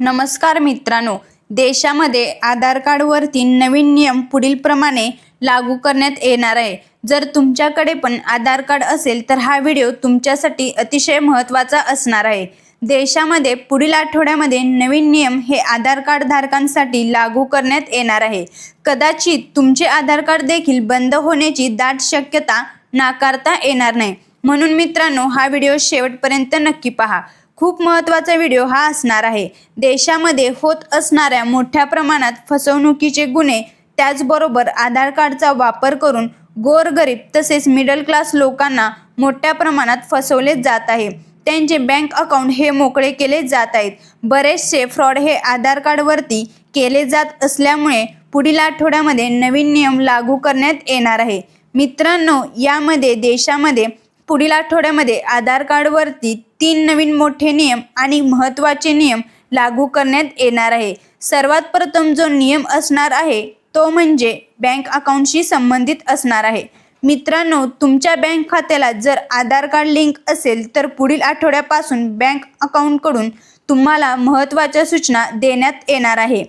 नमस्कार मित्रांनो देशामध्ये आधार कार्डवरती नवीन नियम पुढीलप्रमाणे लागू करण्यात येणार आहे. जर तुमच्याकडे पण आधार कार्ड असेल तर हा व्हिडिओ तुमच्यासाठी अतिशय महत्त्वाचा असणार आहे. देशामध्ये पुढील आठवड्यामध्ये नवीन नियम हे आधार कार्ड धारकांसाठी लागू करण्यात येणार आहे. कदाचित तुमचे आधार कार्ड देखील बंद होण्याची दाट शक्यता नाकारता येणार नाही. म्हणून मित्रांनो हा व्हिडिओ शेवटपर्यंत नक्की पहा. खूप महत्त्वाचा व्हिडिओ हा असणार आहे. देशामध्ये होत असणाऱ्या मोठ्या प्रमाणात फसवणुकीचे गुन्हे त्याचबरोबर आधार कार्डचा वापर करून गोरगरीब तसेच मिडल क्लास लोकांना मोठ्या प्रमाणात फसवले जात आहे. त्यांचे बँक अकाउंट हे मोकळे केले जात आहेत. बरेचसे फ्रॉड हे आधार कार्डवरती केले जात असल्यामुळे पुढील आठवड्यामध्ये नवीन नियम लागू करण्यात येणार आहे. मित्रांनो यामध्ये देशामध्ये पुढील आठवड्यामध्ये आधार कार्डवरती तीन नवीन मोठे नियम आणि महत्त्वाचे नियम लागू करण्यात येणार आहे. सर्वात प्रथम जो नियम असणार आहे तो म्हणजे बँक अकाउंटशी संबंधित असणार आहे. मित्रांनो तुमच्या बँक खात्याला जर आधार कार्ड लिंक असेल तर पुढील आठवड्यापासून बँक अकाउंटकडून तुम्हाला महत्त्वाच्या सूचना देण्यात येणार आहे.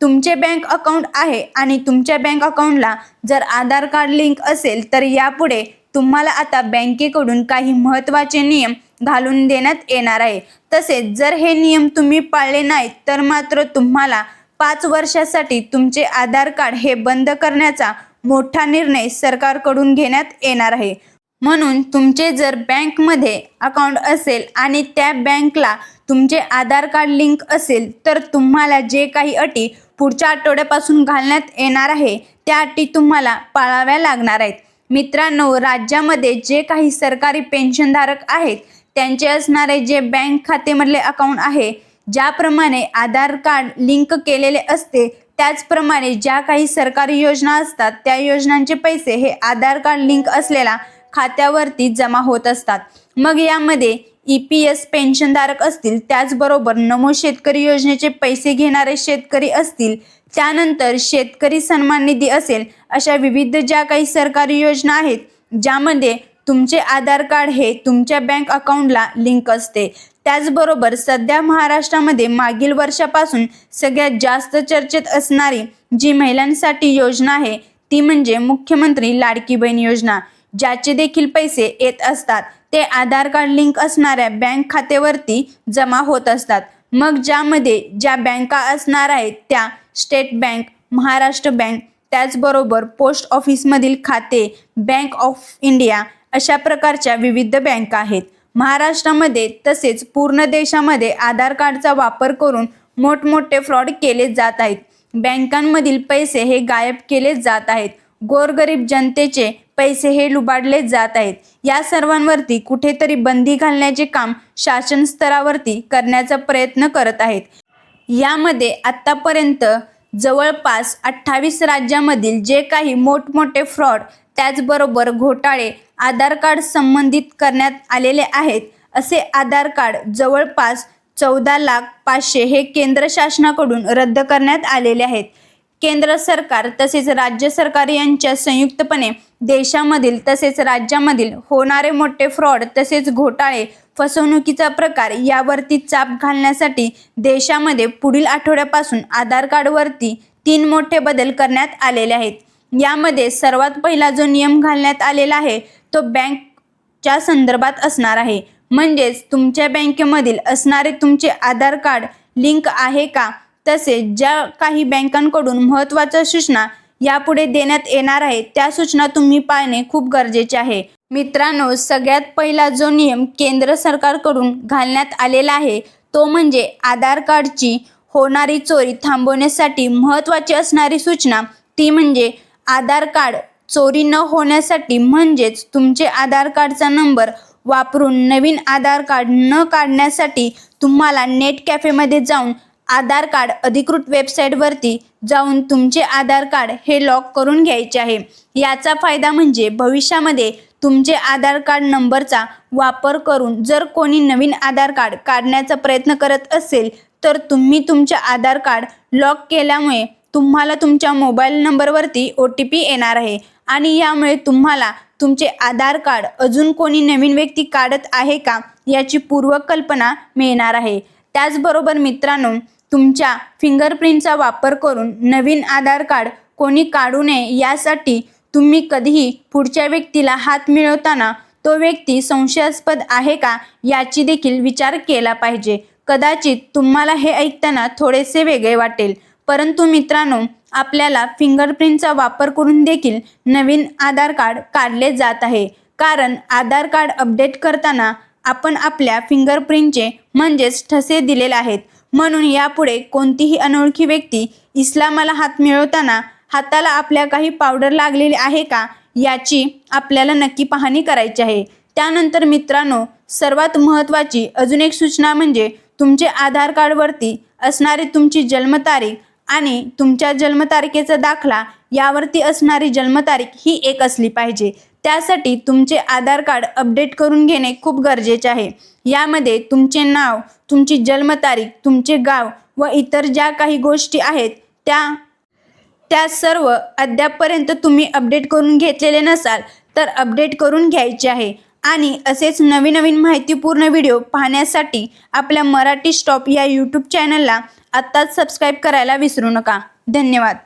तुमचे बँक अकाउंट आहे आणि तुमच्या बँक अकाउंटला जर आधार कार्ड लिंक असेल तर यापुढे तुम्हाला आता बँकेकडून काही महत्त्वाचे नियम घालून देण्यात येणार आहे. तसेच जर हे नियम तुम्ही पाळले नाहीत तर मात्र तुम्हाला पाच वर्षासाठी तुमचे आधार कार्ड हे बंद करण्याचा मोठा निर्णय सरकारकडून घेण्यात येणार आहे. म्हणून तुमचे जर बँकमध्ये अकाउंट असेल आणि त्या बँकला तुमचे आधार कार्ड लिंक असेल तर तुम्हाला जे काही अटी पुढच्या आठवड्यापासून घालण्यात येणार आहे. त्या अटी तुम्हाला पाळाव्या लागणार आहेत. मित्रांनो राज्यामध्ये जे काही सरकारी पेन्शनधारक आहेत त्यांचे असणारे जे बँक खातेमधले अकाउंट आहे ज्याप्रमाणे आधार कार्ड लिंक केलेले असते त्याचप्रमाणे ज्या काही सरकारी योजना असतात त्या योजनांचे पैसे हे आधार कार्ड लिंक असलेल्या खात्यावरती जमा होत असतात. मग यामध्ये ई पी एस पेन्शनधारक असतील त्याचबरोबर नमो शेतकरी योजनेचे पैसे घेणारे शेतकरी असतील त्यानंतर शेतकरी सन्मान निधी असेल अशा विविध ज्या काही सरकारी योजना आहेत ज्यामध्ये तुमचे आधार कार्ड हे तुमच्या बँक अकाउंटला लिंक असते. त्याचबरोबर सध्या महाराष्ट्रामध्ये मागील वर्षापासून सगळ्यात जास्त चर्चेत असणारी जी महिलांसाठी योजना आहे ती म्हणजे मुख्यमंत्री लाडकी बहीण योजना ज्याचे देखील पैसे येत असतात. ते आधार कार्ड लिंक असणाऱ्या बँक खात्यावरती जमा होत असतात. मग ज्यामध्ये ज्या बँका असणार आहेत त्या स्टेट बँक महाराष्ट्र बँक त्याचबरोबर पोस्ट ऑफिसमधील खाते बँक ऑफ इंडिया अशा प्रकारच्या विविध बँका आहेत. महाराष्ट्रामध्ये तसेच पूर्ण देशामध्ये आधार कार्डचा वापर करून मोठमोठे फ्रॉड केले जात आहेत. बँकांमधील पैसे हे गायब केले जात आहेत. गोरगरीब जनतेचे पैसे हे लुबाडले जात आहेत. या सर्वांवरती कुठेतरी बंदी घालण्याचे काम शासन स्तरावरती करण्याचा प्रयत्न करत आहेत. यामध्ये आत्तापर्यंत जवळपास अठ्ठावीस राज्यामधील जे काही मोठमोठे फ्रॉड त्याचबरोबर घोटाळे आधार कार्ड संबंधित करण्यात आलेले आहेत असे आधार कार्ड जवळपास चौदा लाख पाचशे हे केंद्र शासनाकडून रद्द करण्यात आलेले आहेत. केंद्र सरकार तसेच राज्य सरकार यांच्या संयुक्तपणे देशामधील तसेच राज्यामधील होणारे मोठे फ्रॉड तसेच घोटाळे फसवणुकीचा प्रकार यावरती चाप घालण्यासाठी देशामध्ये पुढील आठवड्यापासून आधार कार्डवरती तीन मोठे बदल करण्यात आलेले आहेत. यामध्ये सर्वात पहिला जो नियम घालण्यात आलेला आहे तो बँकच्या संदर्भात असणार आहे. म्हणजेच तुमच्या बँकेमधील असणारे तुमचे आधार कार्ड लिंक आहे का? तसेच ज्या काही बँकांकडून महत्त्वाच्या सूचना यापुढे देण्यात येणार आहे त्या सूचना तुम्ही पाळणे खूप गरजेचे आहे. मित्रांनो सगळ्यात पहिला जो नियम केंद्र सरकारकडून घालण्यात आलेला आहे तो म्हणजे आधार कार्डची होणारी चोरी थांबवण्यासाठी महत्त्वाची असणारी सूचना ती म्हणजे आधार कार्ड चोरी न होण्यासाठी म्हणजेच तुमचे आधार कार्डचा नंबर वापरून नवीन आधार कार्ड न काढण्यासाठी तुम्हाला नेट कॅफेमध्ये जाऊन आधार कार्ड अधिकृत वेबसाईटवरती जाऊन तुमचे आधार कार्ड हे लॉक करून घ्यायचे आहे. याचा फायदा म्हणजे भविष्यामध्ये तुमचे आधार कार्ड नंबरचा वापर करून जर कोणी नवीन आधार कार्ड काढण्याचा प्रयत्न करत असेल तर तुम्ही तुमचे आधार कार्ड लॉक केल्यामुळे तुम्हाला तुमच्या मोबाईल नंबरवरती ओ टी पी येणार आहे. आणि यामुळे तुम्हाला तुमचे आधार कार्ड अजून कोणी नवीन व्यक्ती काढत आहे का याची पूर्वकल्पना मिळणार आहे. त्याचबरोबर मित्रांनो तुमच्या फिंगरप्रिंटचा वापर करून नवीन आधार कार्ड कोणी काढू नये यासाठी तुम्ही कधीही पुढच्या व्यक्तीला हात मिळवताना तो व्यक्ती संशयास्पद आहे का याची देखील विचार केला पाहिजे. कदाचित तुम्हाला हे ऐकताना थोडेसे वेगळे वाटेल. परंतु मित्रांनो आपल्याला फिंगरप्रिंटचा वापर करून देखील नवीन आधार कार्ड काढले जात आहे. कारण आधार कार्ड अपडेट करताना आपण आपल्या फिंगरप्रिंटचे म्हणजेच ठसे दिलेले आहेत. म्हणून यापुढे कोणतीही अनोळखी व्यक्ती इस्लामाला हात मिळवताना हाताला आपल्या काही पावडर लागलेली आहे का याची आपल्याला नक्की पाहणी करायची आहे. त्यानंतर मित्रांनो सर्वात महत्त्वाची अजून एक सूचना म्हणजे तुमचे आधार कार्डवरती असणारी तुमची जन्मतारीख आणि तुमच्या जन्मतारखेचा दाखला यावरती असणारी जन्मतारीख ही एक असली पाहिजे. त्यासाठी तुमचे आधार कार्ड अपडेट करून घेणे खूप गरजेचे आहे. यामध्ये तुमचे नाव तुमची जन्मतारीख तुमचे गाव व इतर ज्या काही गोष्टी आहेत त्या त्या सर्व अद्यापपर्यंत तुम्ही अपडेट करून घेतलेले नसाल तर अपडेट करून घ्यायचे आहे. आणि असेच नवीन नवीन माहितीपूर्ण व्हिडिओ पाहण्यासाठी आपल्या मराठी स्टॉप या यूट्यूब चॅनलला आत्ताच सबस्क्राईब करायला विसरू नका. धन्यवाद.